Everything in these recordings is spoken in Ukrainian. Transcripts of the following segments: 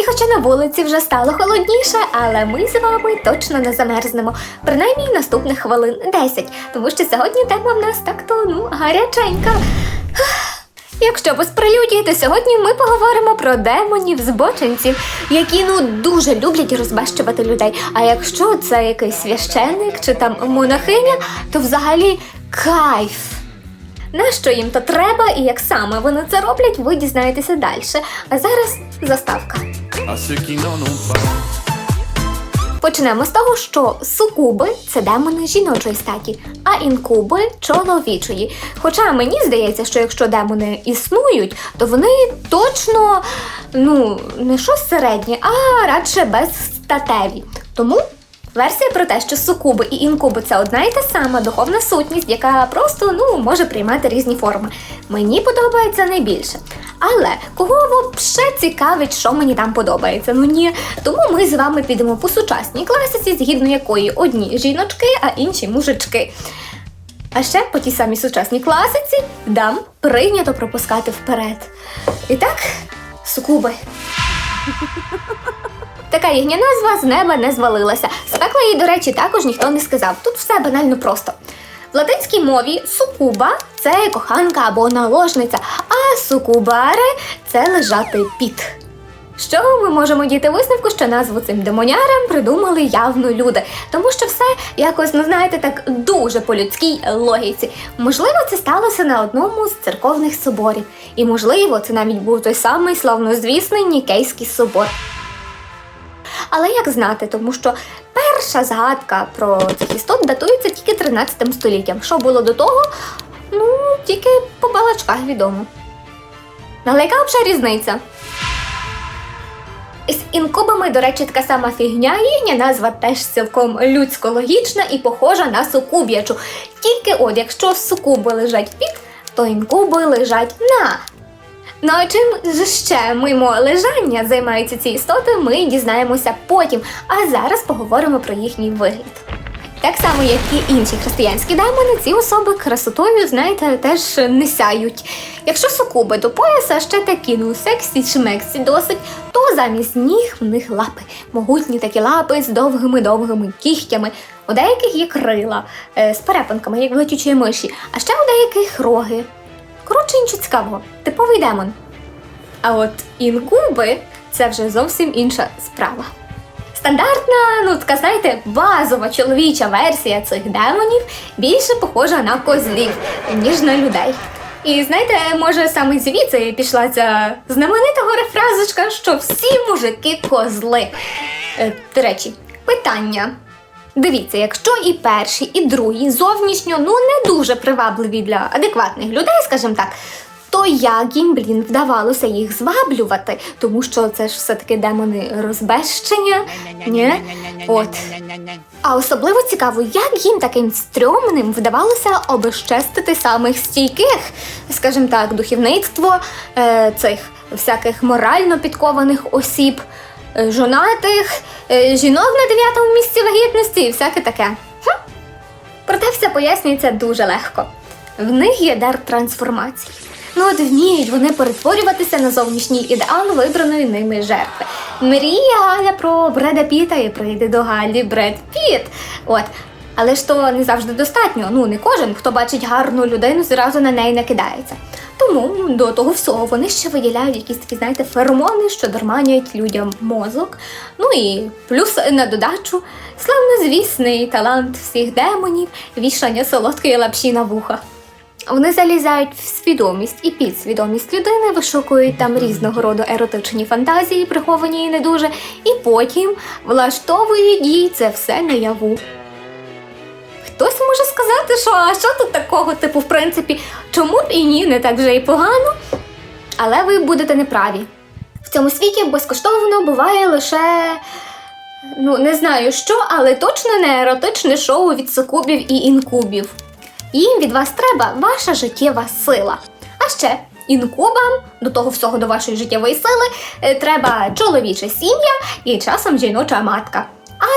І хоча на вулиці вже стало холодніше, але ми з вами точно не замерзнемо. Принаймні наступних хвилин 10, тому що сьогодні тема в нас так-то ну гаряченька. Якщо без прелюдії, то сьогодні ми поговоримо про демонів збочинців, які ну дуже люблять розбещувати людей. А якщо це якийсь священник чи там монахиня, то взагалі кайф. На що їм то треба і як саме вони це роблять, ви дізнаєтеся далі. А зараз заставка. À ceux qui n'en. Почнемо з того, що сукуби це демони жіночої статі, а інкуби чоловічої. Хоча мені здається, що якщо демони існують, то вони точно ну не щось середнє, а радше безстатеві. Тому версія про те, що сукуби і інкуби це одна і та сама духовна сутність, яка просто ну може приймати різні форми. Мені подобається найбільше. Але кого взагалі цікавить, що мені там подобається? Ну ні. Тому ми з вами підемо по сучасній класиці, згідно якої одні жіночки, а інші мужички. А ще по тій самій сучасній класиці дам прийнято пропускати вперед. І так, сукуби. Така їхня назва з неба не звалилася. З пекла їй, до речі, також ніхто не сказав. Тут все банально просто. В латинській мові сукуба це коханка або наложниця, а сукубаре це лежати піт. Що ми можемо діти висновку, що назву цим демонярам придумали явно люди, тому що все якось, ну знаєте, так дуже по людській логіці. Можливо, це сталося на одному з церковних соборів, і можливо, це навіть був той самий славнозвісний Нікейський собор. Але як знати, тому що перша згадка про цих істот датується тільки 13 століттям. Що було до того? Ну, тільки по балачках відомо. Але яка взагалі різниця? З інкубами, до речі, така сама фігня, їхня назва теж цілком людсько-логічна і похожа на сукуб'ячу. Тільки от, якщо сукуби лежать під, то інкуби лежать на. Ну а чим ж ще мимо лежання займаються ці істоти, ми дізнаємося потім. А зараз поговоримо про їхній вигляд. Так само, як і інші християнські демони, ці особи красотою, знаєте, теж не сяють. Якщо сукуби до пояса ще такі, ну сексі шмексі досить, то замість ніг в них лапи. Могутні такі лапи з довгими-довгими кігтями. У деяких є крила е, з перепонками, як летючої миші, а ще у деяких роги. Коротше, нічого цікавого, типовий демон. А от інкуби це вже зовсім інша справа. Стандартна, ну така, знаєте, базова чоловіча версія цих демонів більше похожа на козлів, ніж на людей. І знаєте, може саме звідси пішла ця знаменита фразочка, що всі мужики козли. Е, до речі, питання. Дивіться, якщо і перші, і другі зовнішньо ну не дуже привабливі для адекватних людей, скажімо так, то як їм, блін, вдавалося їх зваблювати, тому що це ж все-таки демони розбещення. Ні? От. А особливо цікаво, як їм таким стрьомним вдавалося обезчестити самих стійких, скажімо так, духовництво е, цих всяких морально підкованих осіб, жонатих, е, жінок на дев'ятому місці вагітності і всяке таке. Хм. Проте все пояснюється дуже легко. В них є дар трансформації. Ну от вміють вони перетворюватися на зовнішній ідеал вибраної ними жертви. Мріє Галя про Бреда Піта і прийде до Галі Бред Піт. От. Але ж то не завжди достатньо. Ну не кожен, хто бачить гарну людину, зразу на неї накидається. Тому до того всього вони ще виділяють якісь такі, знаєте, феромони, що дурманять людям мозок. Ну і плюс на додачу славнозвісний талант всіх демонів, вішання солодкої лапші на вуха. Вони залізають в свідомість і підсвідомість людини, вишукують там різного роду еротичні фантазії, приховані і не дуже, і потім влаштовують їй це все наяву. Хтось може сказати, що а що тут такого, типу, в принципі, чому б і ні, не так вже і погано. Але ви будете неправі. В цьому світі безкоштовно буває лише. Ну, не знаю що, але точно не еротичне шоу від сукубів і інкубів. Їм від вас треба ваша життєва сила. А ще інкубам до того всього до вашої життєвої сили е, треба чоловіча сім'я і часом жіноча матка.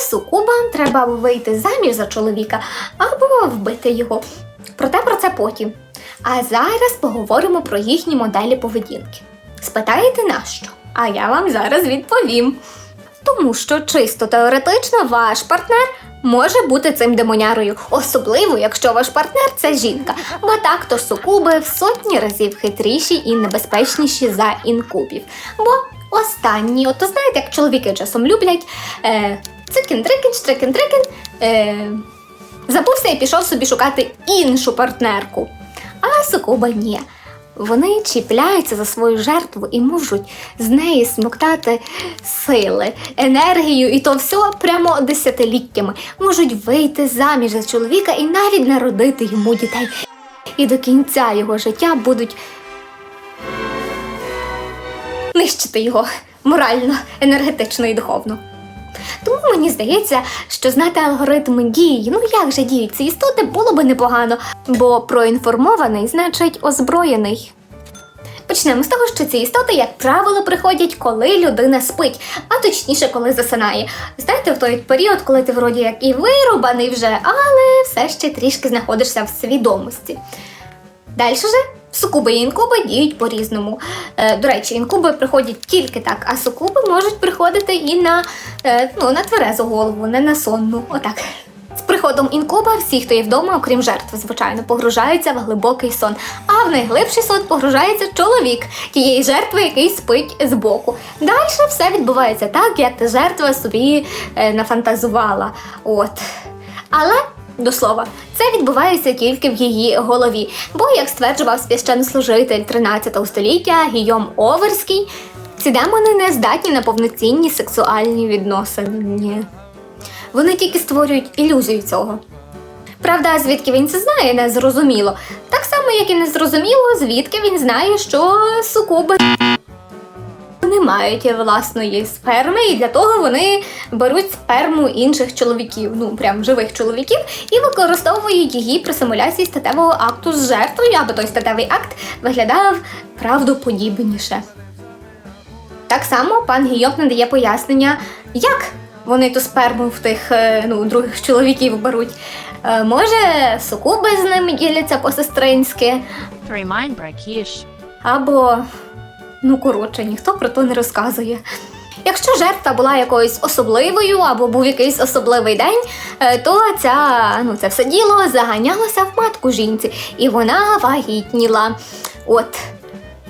Сукубам треба вийти заміж за чоловіка або вбити його. Проте про це потім. А зараз поговоримо про їхні моделі поведінки. Спитаєте нащо? А я вам зараз відповім. Тому що чисто теоретично ваш партнер може бути цим демонярою, особливо якщо ваш партнер це жінка, бо так то сукуби в сотні разів хитріші і небезпечніші за інкубів. Бо останні, от знаєте, як чоловіки часом люблять е, цикін-трикін, штрикін-трикін, е, забувся і пішов собі шукати іншу партнерку. А сукуба ні. Вони чіпляються за свою жертву і можуть з неї смоктати сили, енергію, і то все прямо десятиліттями. Можуть вийти заміж за чоловіка і навіть народити йому дітей. І до кінця його життя будуть нищити його морально, енергетично і духовно. Тому мені здається, що знати алгоритми дії, ну як же діють ці істоти, було би непогано, бо проінформований значить озброєний. Почнемо з того, що ці істоти, як правило, приходять, коли людина спить, а точніше, коли засинає. Знаєте, в той період, коли ти вроді як і вирубаний вже, але все ще трішки знаходишся в свідомості. Далі же сукуби і інкуби діють по-різному. Е, до речі, інкуби приходять тільки так, а сукуби можуть приходити і на, е, ну, на тверезу голову, не на сонну. Отак. З приходом інкуба всі, хто є вдома, окрім жертв, звичайно, погружаються в глибокий сон. А в найглибший сон погружається чоловік тієї жертви, який спить збоку. Далі все відбувається так, як та жертва собі е, нафантазувала. От. Але до слова, це відбувається тільки в її голові. Бо, як стверджував священнослужитель 13 століття Гійом Оверський, ці демони не здатні на повноцінні сексуальні відносини. Вони тільки створюють ілюзію цього. Правда, звідки він це знає, не зрозуміло. Так само, як і не зрозуміло, звідки він знає, що сукуби мають власної сперми, і для того вони беруть сперму інших чоловіків, ну прям живих чоловіків, і використовують її при симуляції статевого акту з жертвою, аби той статевий акт виглядав правдоподібніше. Так само пан Гійок надає пояснення, як вони ту сперму в тих е, ну, других чоловіків беруть. Е, Може, сукуби з ними діляться по-сестринськи, або, ну коротше, ніхто про то не розказує. Якщо жертва була якоюсь особливою або був якийсь особливий день, е, то ця, ну, це все діло заганялося в матку жінці, і вона вагітніла. От.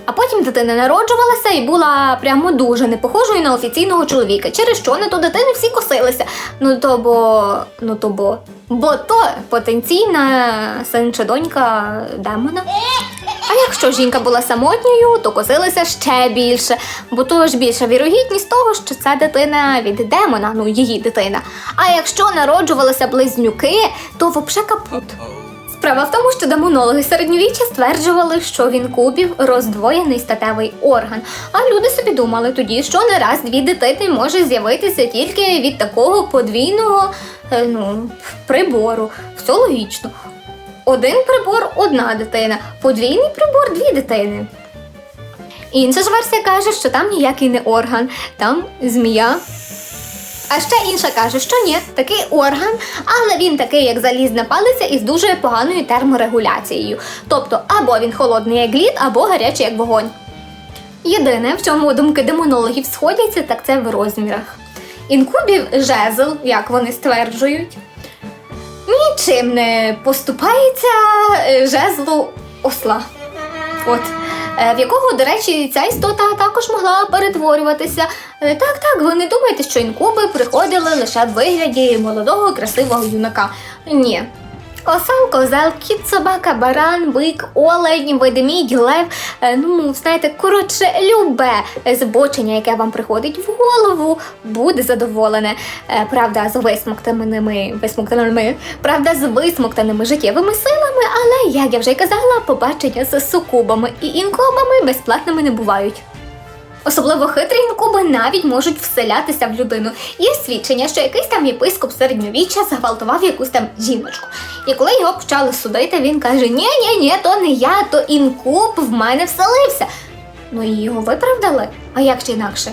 А потім дитина народжувалася і була прямо дуже не похожою на офіційного чоловіка, через що на ту дитину всі косилися. Ну то бо, ну то бо, бо то потенційна син чи донька демона. А якщо жінка була самотньою, то косилися ще більше, бо то ж більша вірогідність того, що це дитина від демона, ну її дитина. А якщо народжувалися близнюки, то взагалі капут. Справа в тому, що демонологи середньовіччя стверджували, що він кубів роздвоєний статевий орган. А люди собі думали тоді, що не раз дві дитини може з'явитися тільки від такого подвійного е, ну, прибору. Все логічно. Один прибор одна дитина, подвійний прибор дві дитини. Інша ж версія каже, що там ніякий не орган, там змія. А ще інша каже, що ні, такий орган, але він такий, як залізна палиця, із дуже поганою терморегуляцією. Тобто або він холодний як лід, або гарячий як вогонь. Єдине, в чому думки демонологів сходяться, так це в розмірах. Інкубів жезл, як вони стверджують, нічим не поступається е, жезлу осла. От. Е, В якого, до речі, ця істота також могла перетворюватися. Е, Так, так, ви не думаєте, що інкуби приходили лише в вигляді молодого красивого юнака. Ні. Осел, козел, кіт, собака, баран, бик, олень, ведмідь, лев. Е, Ну, знаєте, коротше, любе збочення, яке вам приходить в голову, буде задоволене. Е, Правда, з висмоктаними, висмоктаними, правда, з висмоктаними життєвими силами, але, як я вже й казала, побачення з сукубами і інкубами безплатними не бувають. Особливо хитрі інкуби навіть можуть вселятися в людину. Є свідчення, що якийсь там єпископ середньовіччя зґвалтував якусь там жіночку. І коли його почали судити, він каже: Ні, ні, ні, то не я, то інкуб в мене вселився. Ну і його виправдали. А як же інакше?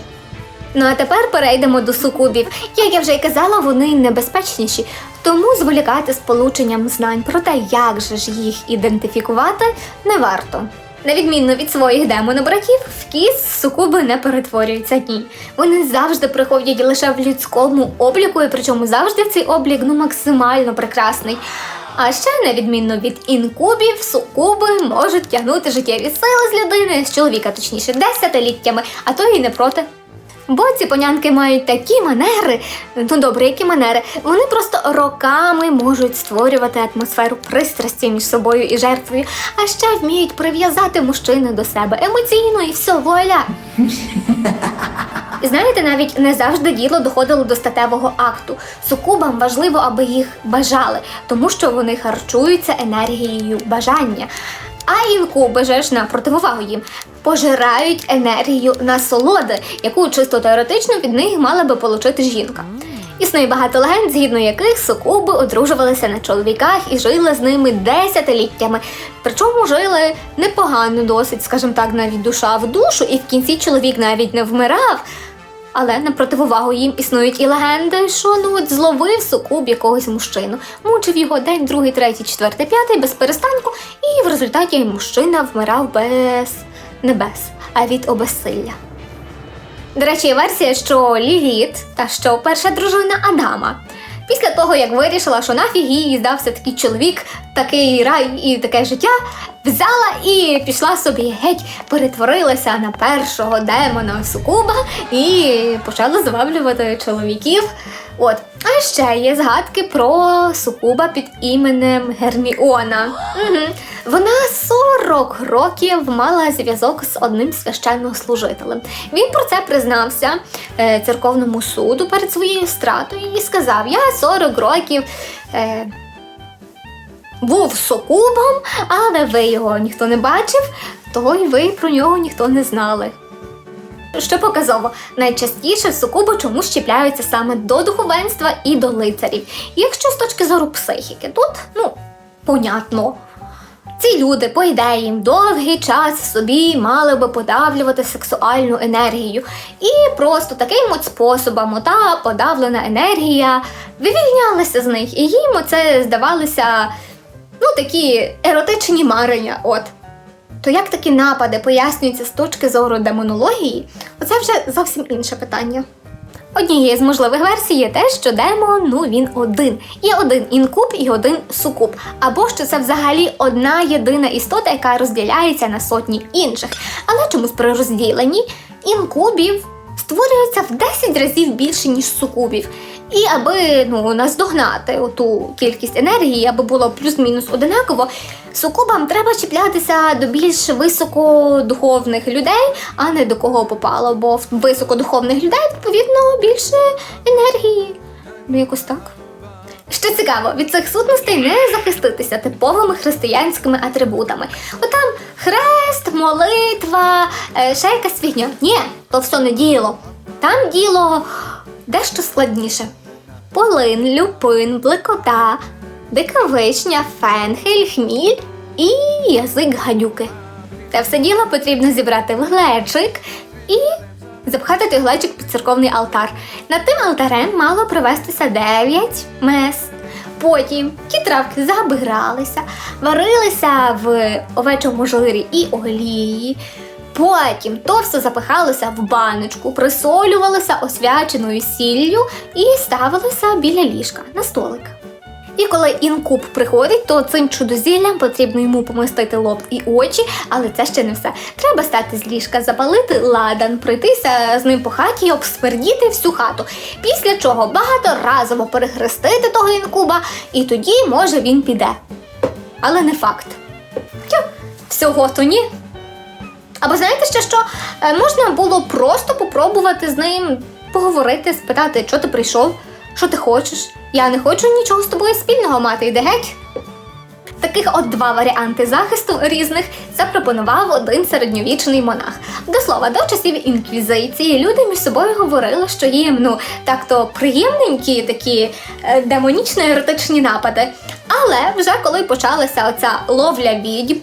Ну а тепер перейдемо до сукубів. Як я вже й казала, вони небезпечніші, тому зволікати з полученням знань про те, як же ж їх ідентифікувати, не варто. На відміну від своїх демонобратів, в кіс сукуби не перетворюються ні. Вони завжди приходять лише в людському обліку, і причому завжди цей облік ну максимально прекрасний. А ще, на відміну від інкубів, сукуби можуть тягнути життєві сили з людини, з чоловіка, точніше, десятиліттями, а то і не проти. Бо ці понянки мають такі манери, ну добре, які манери, вони просто роками можуть створювати атмосферу пристрасті між собою і жертвою, а ще вміють прив'язати мужчину до себе емоційно і все, вуаля. Знаєте, навіть не завжди діло доходило до статевого акту. Сукубам важливо, аби їх бажали, тому що вони харчуються енергією бажання. А інкуби же ж на противовагу їм пожирають енергію насолоди, яку чисто теоретично від них мала би отримати жінка. Існує багато легенд, згідно яких сукуби одружувалися на чоловіках і жили з ними десятиліттями. Причому жили непогано досить, скажімо так, навіть душа в душу, і в кінці чоловік навіть не вмирав. Але на противовагу їм існують і легенди, що ну от зловив сукуб якогось мужчину, мучив його день, другий, третій, четвертий, п'ятий без перестанку, і в результаті мужчина вмирав без небес, а від обесилля. До речі, версія, що Ліліт, та що перша дружина Адама. Після того, як вирішила, що нафіг їй здався такий чоловік, такий рай і таке життя, взяла і пішла собі геть, перетворилася на першого демона Сукуба і почала зваблювати чоловіків. От, а ще є згадки про Сукуба під іменем Герміона. Угу. Вона 40 років мала зв'язок з одним священнослужителем. Він про це признався е, церковному суду перед своєю стратою і сказав: Я 40 років. Е, був сокубом, але ви його ніхто не бачив, то й ви про нього ніхто не знали. Що показово, найчастіше сукуби чомусь чіпляються саме до духовенства і до лицарів. Якщо з точки зору психіки, тут, ну, понятно. Ці люди, по ідеї, довгий час собі мали би подавлювати сексуальну енергію. І просто таким от способом та подавлена енергія вивільнялася з них, і їм оце здавалося ну, такі еротичні марення. От. То як такі напади пояснюються з точки зору демонології, оце вже зовсім інше питання. Однією з можливих версій є те, що демон ну він один. Є один інкуб і один сукуб. Або що це взагалі одна єдина істота, яка розділяється на сотні інших. Але чомусь при розділенні інкубів створюється в 10 разів більше, ніж сукубів. І аби ну, наздогнати ту кількість енергії, аби було плюс-мінус одинаково, сукубам треба чіплятися до більш високодуховних людей, а не до кого попало, бо в високодуховних людей, відповідно, більше енергії. Ну, якось так. Що цікаво, від цих сутностей не захиститися типовими християнськими атрибутами. Отам хрест, молитва, е, ще якась фігня. Ні, то все не діло. Там діло дещо складніше. Полин, люпин, блекота, дика вишня, фенхель, хміль і язик гадюки. Те все діло потрібно зібрати в глечик і запхати той глечик під церковний алтар. Над тим алтарем мало провестися 9 мес. Потім ті травки забиралися, варилися в овечому жирі і олії. Потім то все запихалося в баночку, присолювалося освяченою сіллю і ставилося біля ліжка на столик. І коли інкуб приходить, то цим чудозіллям потрібно йому помистити лоб і очі, але це ще не все. Треба стати з ліжка, запалити ладан, пройтися з ним по хаті і обсвердіти всю хату. Після чого багаторазово перехрестити того інкуба, і тоді, може, він піде. Але не факт. Всього то ні. Або знаєте ще що? Е, Можна було просто попробувати з ним поговорити, спитати, що ти прийшов, що ти хочеш. Я не хочу нічого з тобою спільного мати, йде геть. Таких от два варіанти захисту різних запропонував один середньовічний монах. До слова, до часів інквізиції люди між собою говорили, що їм ну так-то приємненькі такі е, демонічно-еротичні напади. Але вже коли почалася оця ловля відьм,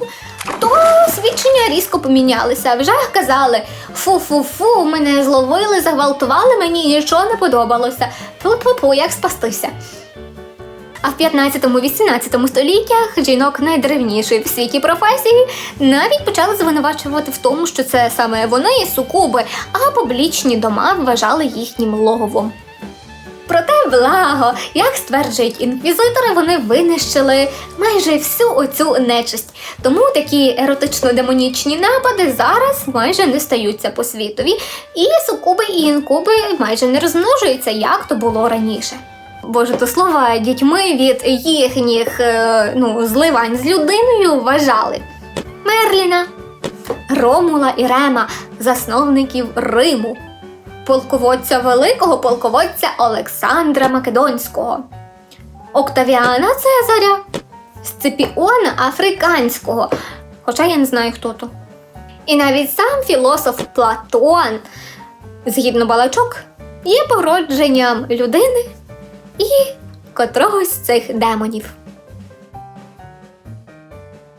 то свідчення різко помінялися. Вже казали: фу-фу-фу, мене зловили, загвалтували, мені нічого не подобалося. Фу-фу-фу, як спастися. А в 15-18 століттях жінок найдревнішої в світі професії навіть почали звинувачувати в тому, що це саме вони сукуби, а публічні дома вважали їхнім логовом. Благо, як стверджують інквізитори, вони винищили майже всю оцю нечисть. Тому такі еротично-демонічні напади зараз майже не стаються по світові, і сукуби і інкуби майже не розмножуються, як то було раніше. Боже, то слова дітьми від їхніх е, ну, зливань з людиною вважали Мерліна, Ромула і Рема, засновників Риму, полководця великого полководця Олександра Македонського, Октавіана Цезаря, Сципіона Африканського, хоча я не знаю, хто то. І навіть сам філософ Платон, згідно балачок, є породженням людини і котрогось з цих демонів.